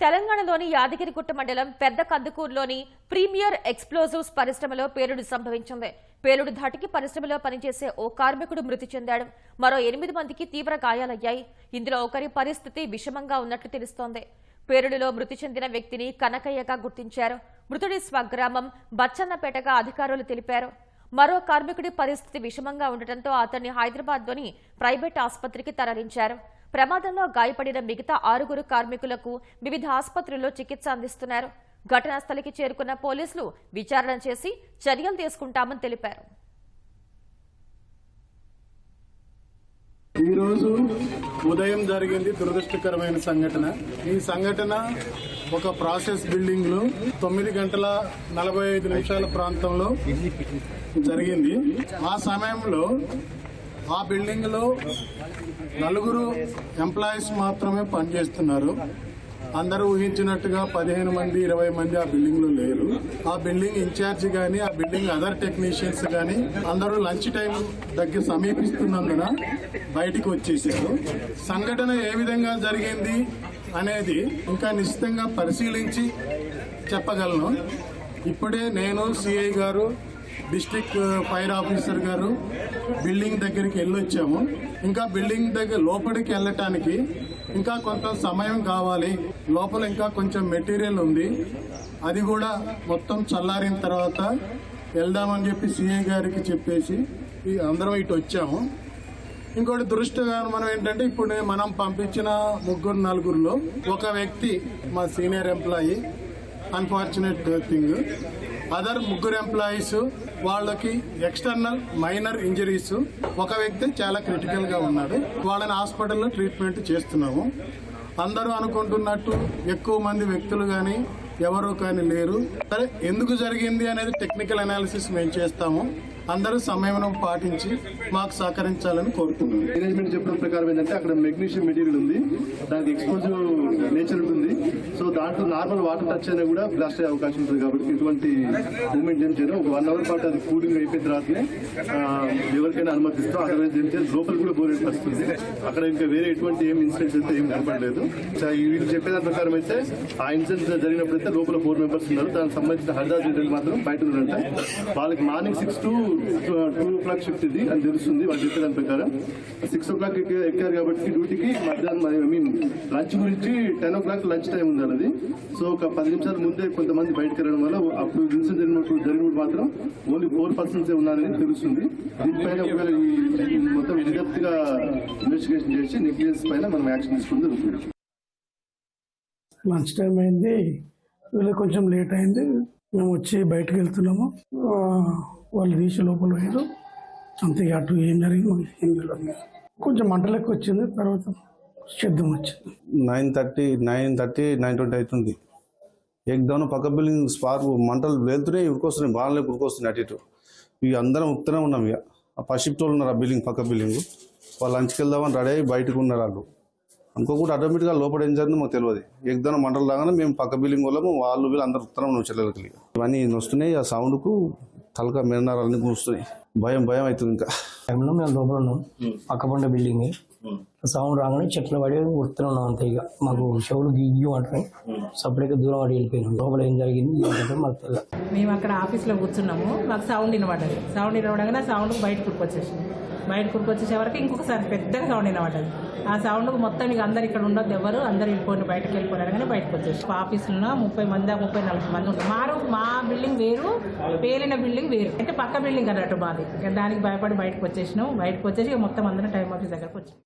తెలంగాణలోని యాదగిరిగుట్ట మండలం పెద్ద కందుకూరులోని ప్రీమియర్ ఎక్స్ప్లోజివ్స్ పరిశ్రమలో పేలుడు సంభవించింది. పేలుడు ధాటికి పరిశ్రమలో పనిచేసే ఓ కార్మికుడు మృతి చెందాడు. మరో ఎనిమిది మందికి తీవ్ర గాయాలయ్యాయి. ఇందులో ఒకరి పరిస్థితి విషమంగా ఉన్నట్లు తెలుస్తోంది. పేలుడులో మృతి చెందిన వ్యక్తిని కనకయ్యగా గుర్తించారు. మృతుడి స్వగ్రామం బచ్చన్నపేటగా అధికారులు తెలిపారు. మరో కార్మికుడి పరిస్థితి విషమంగా ఉండటంతో అతన్ని హైదరాబాద్లోని ప్రైవేట్ ఆసుపత్రికి తరలించారు. ప్రమాదంలో గాయపడిన మిగతా ఆరుగురు కార్మికులకు వివిధ ఆసుపత్రుల్లో చికిత్స అందిస్తున్నారు. ఘటనా స్థలికి చేరుకున్న పోలీసులు విచారణ చేసి చర్యలు తీసుకుంటామని తెలిపారు. ఈ రోజు ఉదయం జరిగింది దురదృష్టకరమైన సంఘటన. ఈ సంఘటన ఒక ప్రాసెస్ బిల్డింగ్లో తొమ్మిది గంటల నలభై ఐదు నిమిషాల ప్రాంతంలో జరిగింది. ఆ సమయంలో ఆ బిల్డింగ్లో నలుగురు ఎంప్లాయీస్ మాత్రమే పనిచేస్తున్నారు. అందరూ ఊహించినట్టుగా పదిహేను మంది ఇరవై మంది ఆ బిల్డింగ్లో లేరు. ఆ బిల్డింగ్ ఇన్ఛార్జి కానీ ఆ బిల్డింగ్ అదర్ టెక్నీషియన్స్ కానీ అందరూ లంచ్ టైం దగ్గర సమీపిస్తున్నందున బయటికి వచ్చేసారు. సంఘటన ఏ విధంగా జరిగింది అనేది ఇంకా నిశ్చితంగా పరిశీలించి చెప్పగలను. ఇప్పుడే నేను సిఐ గారు డిస్టిక్ ఫైర్ ఆఫీసర్ గారు బిల్డింగ్ దగ్గరికి వెళ్ళొచ్చాము. ఇంకా బిల్డింగ్ దగ్గర లోపలికి వెళ్ళటానికి ఇంకా కొంత సమయం కావాలి. లోపల ఇంకా కొంచెం మెటీరియల్ ఉంది. అది కూడా మొత్తం చల్లారిన తర్వాత వెళ్దామని చెప్పి సిఐ గారికి చెప్పేసి అందరం ఇటు వచ్చాము. ఇంకోటి మనం ఏంటంటే ఇప్పుడు మనం పంపించిన ముగ్గురు నలుగురులో ఒక వ్యక్తి మా senior employee. Unfortunate thing other ముగ్గురు ఎంప్లాయీస్ వాళ్ళకి ఎక్స్టర్నల్ మైనర్ ఇంజరీస్ ఒక వ్యక్తి చాలా క్రిటికల్గా ఉన్నాడు. వాళ్ళని హాస్పిటల్లో ట్రీట్మెంట్ చేస్తున్నాము. అందరూ అనుకుంటున్నట్టు ఎక్కువ మంది వ్యక్తులు కానీ ఎవరు కానీ లేరు. సరే ఎందుకు జరిగింది అనేది టెక్నికల్ అనాలిసిస్ మేము చేస్తాము. అందరూ సమయం పాటించి మాకు సహకరించాలని కోరుతున్నాను మేనేజ్మెంట్ చెప్పిన ప్రకారం ఏంటంటే అక్కడ మెగ్నీషియం మెటీరియల్ ఉంది. దానికి ఎక్స్పోజివ్ నేచర్ ఉంటుంది. దాంట్లో నార్మల్ వాటర్ టచ్ అయినా కూడా బ్లాస్ట్ అయ్యే అవకాశం ఉంటుంది కాబట్టి ఎటువంటి మూమెంట్ ఏం చేయడం ఒక వన్ అవర్ పాటు అది కూలింగ్ అయిపోయిన తర్వాతనే ఎవరికైనా అనుమతిస్తాం. అదర్వైజ్ ఏం చేయాలి. లోపల కూడా బోరే వస్తుంది అక్కడ ఇంకా వేరే ఎటువంటి ఏం ఇన్సిడెంట్స్ అయితే ఏం కనపడలేదు. సో ఈ వీళ్ళు చెప్పేదాని ప్రకారం అయితే ఆ ఇన్సిడెంట్ జరిగినప్పుడు అయితే లోపల ఫోర్ మెంబర్స్ ఉన్నారు. దానికి సంబంధించిన హరిదాస్ డీటెయిల్ మాత్రం బయట ఉన్నారంట. వాళ్ళకి morning six to two o'clock shift ఇది. అని తెలుస్తుంది. వాళ్ళు చెప్పే దాని ప్రకారం సిక్స్ ఓ క్లాక్ ఎక్కారు కాబట్టి డ్యూటీకి మధ్యాహ్నం ఐ మీన్ లంచ్ గురించి ten o'clock lunch time ఉంది జరిగింది. సో ఒక పది నిమిషాల ముందే కొంతమంది బయటకు వెళ్ళడం వల్ల అప్పుడు ఇన్సిడెంట్ జరిగినప్పుడు జరిగినప్పుడు మాత్రం ఓన్లీ ఫోర్ పర్సన్స్ ఉన్నారని తెలుస్తుంది. దీనిపైన ఒకవేళ ఈ మొత్తం డెప్త్గా ఇన్వెస్టిగేషన్ చేసి నెగ్లిజెన్స్ పైన మనం యాక్షన్ తీసుకుని జరుగుతుంది లంచ్ టైం అయింది. వీళ్ళు కొంచెం లేట్ అయింది. మేము వచ్చి బయటకు వెళ్తున్నాము. వాళ్ళు తీసి లోపల పోయారు అంతే అటు ఏం జరిగింది ఏం తెలియదు కొంచెం మంటలకు వచ్చింది. తర్వాత శబ్దం వచ్చింది nine thirty nine thirty nine twenty అవుతుంది. ఎగ్దౌన్ పక్క బిల్డింగ్ స్పార్క్ మంటలు వెళ్తున్నాయి ఉరికొస్తున్నాయి బాగాలే ఉరికొస్తున్నాయి అటు ఇటు. ఇక అందరం ఉత్తనే ఉన్నాం ఇక. ఆ పసిప్ట్ వాళ్ళు ఉన్నారు ఆ బిల్డింగ్ పక్క బిల్డింగ్ వాళ్ళు లంచ్కి వెళ్దామని రెడీ అయ్యి బయటకు ఉన్నారు వాళ్ళు. అనుకోకుండా ఆటోమేటిక్గా లోపల ఏం జరిగిందో మాకు తెలియదు. ఎగ్దౌన్ మంటలు లాగానే మేము పక్క బిల్డింగ్ వాళ్ళము వాళ్ళు వీళ్ళు అందరు ఉత్తరం ఉన్నాం చెల్లెలకి ఇవన్నీ వస్తున్నాయి ఆ సౌండ్కు తలక మిరనాలన్నీ కూస్తున్నాయి భయం భయం అవుతుంది ఇంకా. టైంలో మేము లోపల ఉన్నాం. పక్కపంట బిల్డింగ్ సౌండ్ రాగానే చెట్లు పడి ఉడుతూనే ఉన్నాం అంతే ఇక. మాకు చెవులు గిగ్గి అంటాయి సపరేట్గా దూరం పడి వెళ్ళిపోయినాం లోపల ఏం జరిగింది ఏంటంటే మాకు తెలియదు మేము అక్కడ ఆఫీస్లో కూర్చున్నాము. మాకు సౌండ్ వినబడ్డది. సౌండ్ వినబడగానే సౌండ్ బయట కుట్టుకొచ్చేసింది బయట కుట్టుకొచ్చే వరకు ఇంకొకసారి పెద్దగా సౌండ్ వినబడ్డది. ఆ సౌండ్ మొత్తం ఇక అందరు ఇక్కడ ఉండదు ఎవరు అందరు వెళ్ళిపోయిన బయటకు వెళ్ళిపోయారు కానీ బయటకు వచ్చేసి ఆఫీసులో ముప్పై మంది ముప్పై నలభై మంది ఉంటారు. మారు మా బిల్డింగ్ వేరు పేలిన బిల్డింగ్ వేరు. అంటే పక్క బిల్డింగ్ అన్నట్టు మాది. దానికి భయపడి బయటకు వచ్చేసినాం బయటకు వచ్చేసి మొత్తం అందరం టైం ఆఫీస్ దగ్గరకు వచ్చాం.